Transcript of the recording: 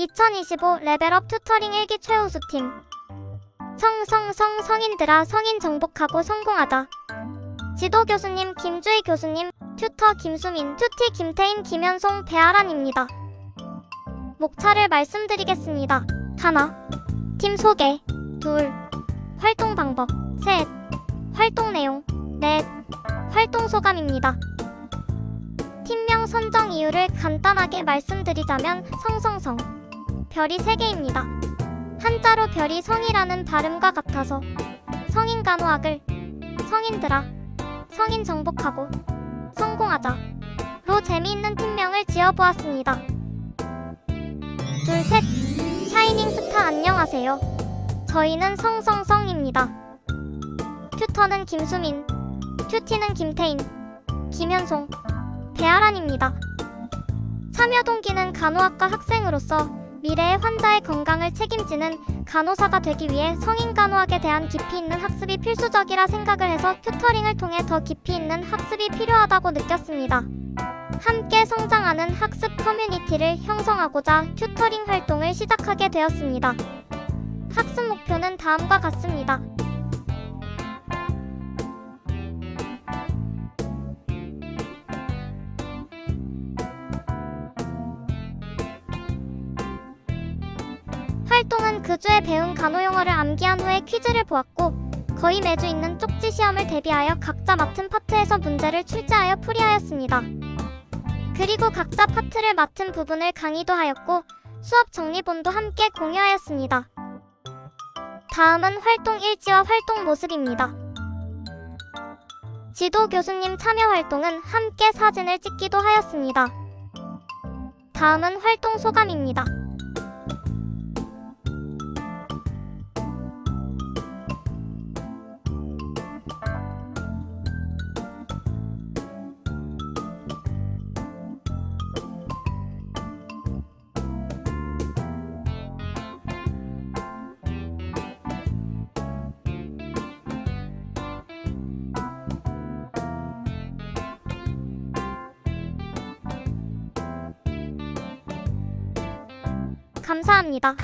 2025 레벨업 튜터링 1기 최우수팀 성성성 성인들아 성인 정복하고 성공하자 지도 교수님 김주희 교수님 튜터 김수민 튜티 김태인 김현송 배아란입니다. 목차를 말씀드리겠습니다. 하나 팀 소개 둘 활동 방법 셋 활동 내용 넷 활동 소감입니다. 팀명 선정 이유를 간단하게 말씀드리자면 성성성 별이 3개입니다. 한자로 별이 성이라는 발음과 같아서 성인 간호학을 성인들아 성인 정복하고 성공하자 로 재미있는 팀명을 지어보았습니다. 둘, 셋. 샤이닝 스타 안녕하세요. 저희는 성성성입니다. 튜터는 김수민, 튜티는 김태인, 김현송, 배아란입니다. 참여 동기는 간호학과 학생으로서 미래의 환자의 건강을 책임지는 간호사가 되기 위해 성인 간호학에 대한 깊이 있는 학습이 필수적이라 생각을 해서 튜터링을 통해 더 깊이 있는 학습이 필요하다고 느꼈습니다. 함께 성장하는 학습 커뮤니티를 형성하고자 튜터링 활동을 시작하게 되었습니다. 학습 목표는 다음과 같습니다. 활동은 그 주에 배운 간호 용어를 암기한 후에 퀴즈를 보았고 거의 매주 있는 쪽지 시험을 대비하여 각자 맡은 파트에서 문제를 출제하여 풀이하였습니다. 그리고 각자 파트를 맡은 부분을 강의도 하였고 수업 정리본도 함께 공유하였습니다. 다음은 활동 일지와 활동 모습입니다. 지도 교수님 참여 활동은 함께 사진을 찍기도 하였습니다. 다음은 활동 소감입니다. 감사합니다.